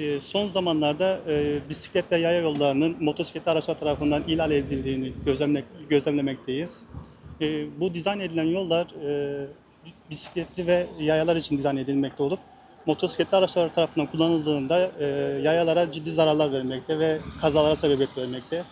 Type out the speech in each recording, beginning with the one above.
E, son zamanlarda e, bisiklet ve yaya yollarının motosikletli araçlar tarafından ihlal edildiğini gözlemle, gözlemlemekteyiz. E, bu dizayn edilen yollar e, bisikletli ve yayalar için dizayn edilmekte olup motosikletli araçlar tarafından kullanıldığında e, yayalara ciddi zararlar vermekte ve kazalara sebebiyet vermekte.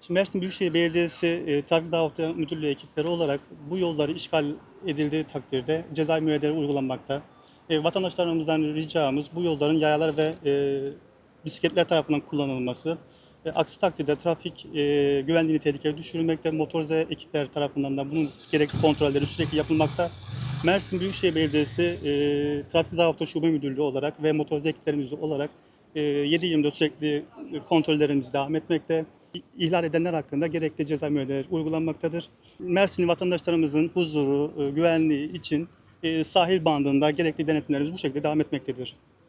Şimdi Mersin Büyükşehir Belediyesi e, Trafik Zabıta Müdürlüğü ekipleri olarak bu yolları işgal edildiği takdirde ceza müeyyideleri uygulanmakta. E, vatandaşlarımızdan ricamız bu yolların yayalar ve e, bisikletler tarafından kullanılması. E, aksi takdirde trafik e, güvenliğini tehlikeye düşürülmekte, motorize ekipler tarafından da bunun gerekli kontrolleri sürekli yapılmakta. Mersin Büyükşehir Belediyesi e, Trafik Zabıta Şube Müdürlüğü olarak ve motorize ekiplerimiz olarak e, 7-24 sürekli kontrollerimiz devam etmekte. İhlal edenler hakkında gerekli ceza müeyyideleri uygulanmaktadır. Mersin vatandaşlarımızın huzuru, e, güvenliği için e, sahil bandında gerekli denetimlerimiz bu şekilde devam etmektedir.